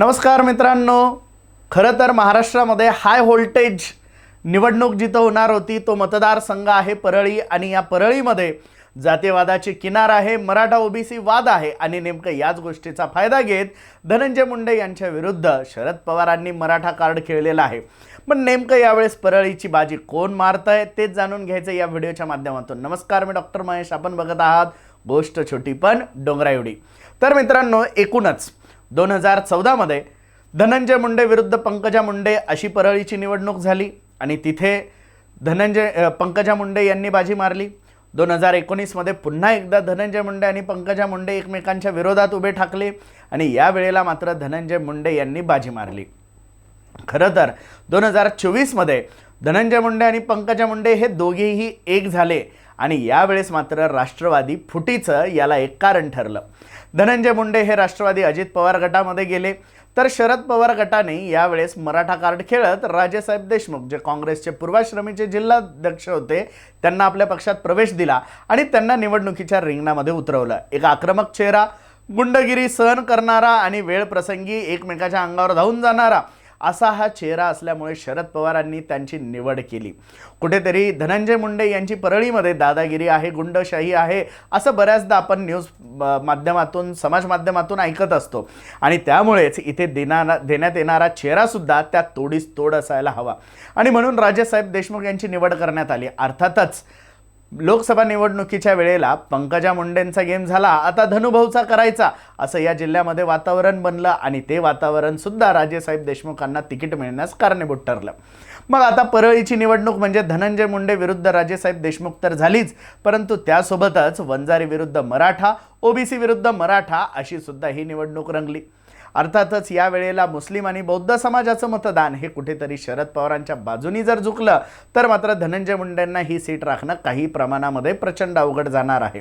नमस्कार मित्रांनो. खरं तर महाराष्ट्रामध्ये हाय व्होल्टेज निवडणूक जिथं होणार होती तो मतदारसंघ आहे परळी आणि या परळीमध्ये जातीवादाची किनार आहे मराठा ओबीसी वाद आहे आणि नेमकं याच गोष्टीचा फायदा घेत धनंजय मुंडे यांच्या विरुद्ध शरद पवारांनी मराठा कार्ड खेळलेलं आहे. पण नेमकं यावेळेस परळीची बाजी कोण मारत आहे तेच जाणून घ्यायचं या व्हिडिओच्या माध्यमातून. नमस्कार मी डॉक्टर महेश. आपण बघत आहात गोष्ट छोटी पण डोंगरा एवढी तर मित्रांनो एकूणच दोन हजार चौदामध्ये धनंजय मुंडे विरुद्ध पंकजा मुंडे अशी परळीची निवडणूक झाली आणि तिथे धनंजय पंकजा मुंडे यांनी बाजी मारली. दोन हजार एकोणीसमध्ये पुन्हा एकदा धनंजय मुंडे आणि पंकजा मुंडे एकमेकांच्या विरोधात उभे ठाकले आणि या वेळेला मात्र धनंजय मुंडे यांनी बाजी मारली. खरं तर दोन हजार चोवीसमध्ये धनंजय मुंडे आणि पंकजा मुंडे हे दोघेही एक झाले आणि यावेळेस मात्र राष्ट्रवादी फुटीचं याला एक कारण ठरलं. धनंजय मुंडे हे राष्ट्रवादी अजित पवार गटामध्ये गेले. तर शरद पवार गटाने यावेळेस मराठा कार्ड खेळत राजेसाहेब देशमुख जे काँग्रेसचे पूर्वाश्रमीचे जिल्हाध्यक्ष होते त्यांना आपल्या पक्षात प्रवेश दिला आणि त्यांना निवडणुकीच्या रिंगणामध्ये उतरवलं. एक आक्रमक चेहरा गुंडगिरी सहन करणारा आणि वेळ प्रसंगी एकमेकाच्या अंगावर धावून जाणारा. असा हा चेहरा असल्यामुळे शरद पवारांनी त्यांची निवड केली. कुठेतरी धनंजय मुंडे यांची परळीमध्ये दादागिरी आहे गुंडशाही आहे असं बऱ्याचदा आपण न्यूज माध्यमातून समाज माध्यमातून ऐकत असतो. आणि त्यामुळेच इथे देणारा देण्यात येणारा चेहरासुद्धा त्या तोडीस तोड असायला हवा. आणि म्हणून राजेसाहेब देशमुख यांची निवड करण्यात आली. अर्थातच लोकसभा निवडणुकीच्या वेळेला पंकजा मुंडेंचा गेम झाला आता धनुभाऊचा करायचा असं या जिल्ह्यामध्ये वातावरण बनलं आणि ते वातावरण सुद्धा राजेसाहेब देशमुखांना तिकीट मिळण्यास कारणीभूत ठरलं. मग आता परळीची निवडणूक म्हणजे धनंजय मुंडे विरुद्ध राजेसाहेब देशमुख तर झालीच परंतु त्यासोबतच वंजारी विरुद्ध मराठा ओबीसी विरुद्ध मराठा अशी सुद्धा ही निवडणूक रंगली. अर्थातच या वेळेला मुस्लिम आणि बौद्ध समाजाचं मतदान हे कुठेतरी शरद पवारांच्या बाजूनी जर झुकलं तर मात्र धनंजय मुंडेंना ही सीट राखणं काही प्रमाणामध्ये प्रचंड अवघड जाणार आहे.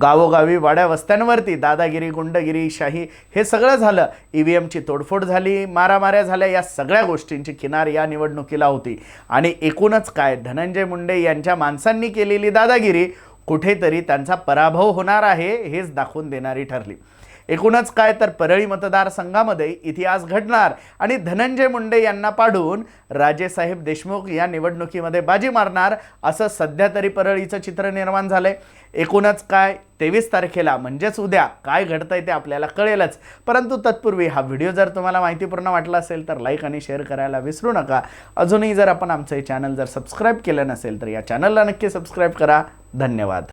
गावोगावी वाड्या वस्त्यांवरती दादागिरी गुंडगिरी शाही हे सगळं झालं. ई व्ही एमची तोडफोड झाली मारामाऱ्या झाल्या या सगळ्या गोष्टींची किनार या निवडणुकीला होती. आणि एकूणच काय धनंजय मुंडे यांच्या माणसांनी केलेली दादागिरी कुठेतरी त्यांचा पराभव होणार आहे हेच दाखवून देणारी ठरली. एकूणच काय तर परळी मतदारसंघामध्ये इतिहास घडणार आणि धनंजय मुंडे यांना पाडून राजेसाहेब देशमुख या निवडणुकीमध्ये बाजी मारणार असं सध्या तरी परळीचं चित्र निर्माण झालंय. एकूणच काय तेवीस तारखेला म्हणजेच उद्या काय घडतंय ते आपल्याला कळेलच. परंतु तत्पूर्वी हा व्हिडिओ जर तुम्हाला माहितीपूर्ण वाटला असेल तर लाईक आणि शेअर करायला विसरू नका. अजूनही जर आपण आमचं हे चॅनल जर सबस्क्राईब केलं नसेल तर या चॅनलला नक्की सबस्क्राईब करा. धन्यवाद.